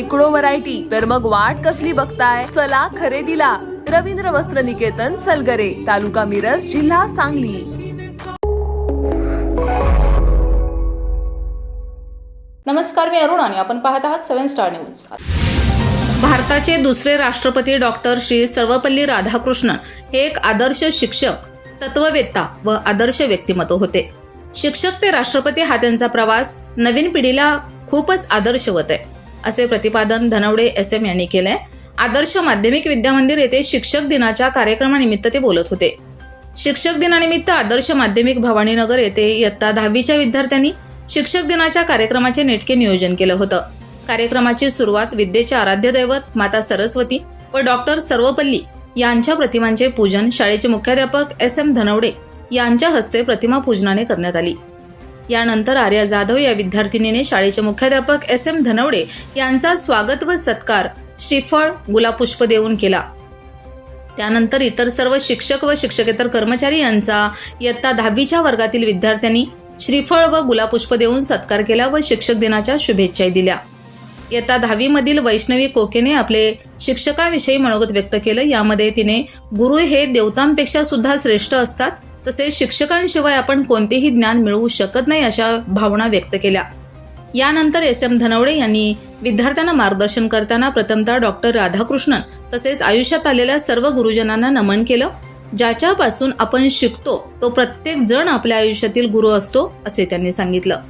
शेकडो व्हरायटी. तर मग वाट कसली बघताय? चला खरेदीला. रवींद्र वस्त्र निकेतन सलगरे. तालुका मिरज जिल्हा सांगली. नमस्कार मी अरुण आणि आपण पाहत आहात सेव्हन स्टार न्यूज. भारताचे दुसरे राष्ट्रपती डॉक्टर श्री सर्वपल्ली राधाकृष्णन हे एक आदर्श शिक्षक तत्ववेत्ता व आदर्श व्यक्तिमत्व होते. शिक्षक ते राष्ट्रपती हा त्यांचा प्रवास नवीन पिढीला खूपच आदर्शवत आहे. असे प्रतिपादन धनवडे एस एम यांनी केले आदर्श माध्यमिक विद्यामंदिर येथे शिक्षक दिनाच्या कार्यक्रमानिमित्त ते बोलत होते. शिक्षक दिनानिमित्त आदर्श माध्यमिक भवानीनगर येथे इयत्ता दहावीच्या विद्यार्थ्यांनी शिक्षक दिनाच्या कार्यक्रमाचे नेटके नियोजन केलं होतं. कार्यक्रमाची सुरुवात विद्येचे आराध्य दैवत माता सरस्वती व डॉक्टर सर्वपल्ली यांच्या प्रतिमांचे पूजन शाळेचे मुख्याध्यापक एस एम धनवडे यांच्या हस्ते प्रतिमा पूजनाने करण्यात आली. यानंतर आर्या जाधव या विद्यार्थिनीने शाळेचे मुख्याध्यापक एस एम धनवडे यांचा स्वागत व सत्कार श्रीफळ गुलापुष्प देऊन केला. त्यानंतर इतर सर्व शिक्षक व शिक्षकेतर कर्मचारी यांचा इयत्ता दहावीच्या वर्गातील विद्यार्थ्यांनी श्रीफळ व गुलापुष्प देऊन सत्कार केला व शिक्षक दिनाच्या शुभेच्छाही दिल्या. इयत्ता दहावीमधील वैष्णवी कोकेने आपले शिक्षकाविषयी मनोगत व्यक्त केलं. यामध्ये तिने गुरु हे देवतांपेक्षा सुद्धा श्रेष्ठ असतात. तसेच शिक्षकांशिवाय आपण कोणतेही ज्ञान मिळवू शकत नाही अशा भावना व्यक्त केल्या. यानंतर एस एम धनवडे यांनी विद्यार्थ्यांना मार्गदर्शन करताना प्रथमतः डॉक्टर राधाकृष्णन तसेच आयुष्यात आलेल्या सर्व गुरुजनांना नमन केलं ज्याच्यापासून आपण शिकतो तो प्रत्येक जण आपल्या आयुष्यातील गुरु असतो असे त्यांनी सांगितलं.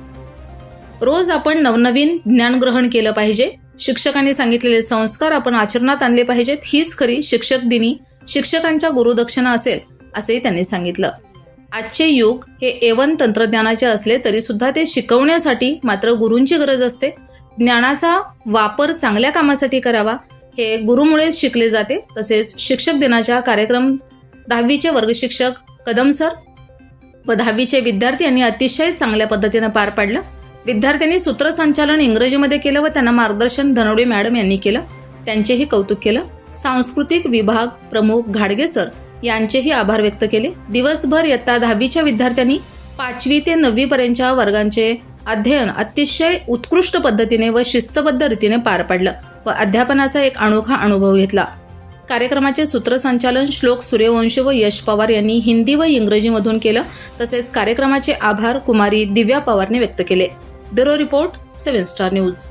रोज आपण नवनवीन ज्ञान ग्रहण केलं पाहिजे. शिक्षकांनी सांगितलेले संस्कार आपण आचरणात आणले पाहिजेत. हीच खरी शिक्षक दिनी. शिक्षकांच्या गुरुदक्षिणा असेल. असंही त्यांनी सांगितलं. आजचे युग हे एवन तंत्रज्ञानाचे असले तरी सुद्धा ते शिकवण्यासाठी मात्र गुरूंची गरज असते. ज्ञानाचा वापर चांगल्या कामासाठी करावा हे गुरुमुळेच शिकले जाते. तसेच शिक्षक दिनाच्या कार्यक्रम दहावीचे वर्गशिक्षक कदम सर व दहावीचे विद्यार्थी यांनी अतिशय चांगल्या पद्धतीनं पार पाडलं. विद्यार्थ्यांनी सूत्रसंचालन इंग्रजीमध्ये केलं व त्यांना मार्गदर्शन धनोडे मॅडम यांनी केलं. त्यांचेही कौतुक केलं. सांस्कृतिक विभाग प्रमुख घाडगे सर यांचेही आभार व्यक्त केले. दिवसभर इयत्ता दहावीच्या विद्यार्थ्यांनी पाचवी ते नववी पर्यंतच्या वर्गांचे अध्ययन अतिशय उत्कृष्ट पद्धतीने व शिस्तबद्ध रीतीने पार पाडलं व अध्यापनाचा एक अनोखा अनुभव घेतला. कार्यक्रमाचे सूत्रसंचालन श्लोक सूर्यवंशी व यश पवार यांनी हिंदी व इंग्रजीमधून केलं तसेच कार्यक्रमाचे आभार कुमारी दिव्या पवारने व्यक्त केले. Bureau report seven star news.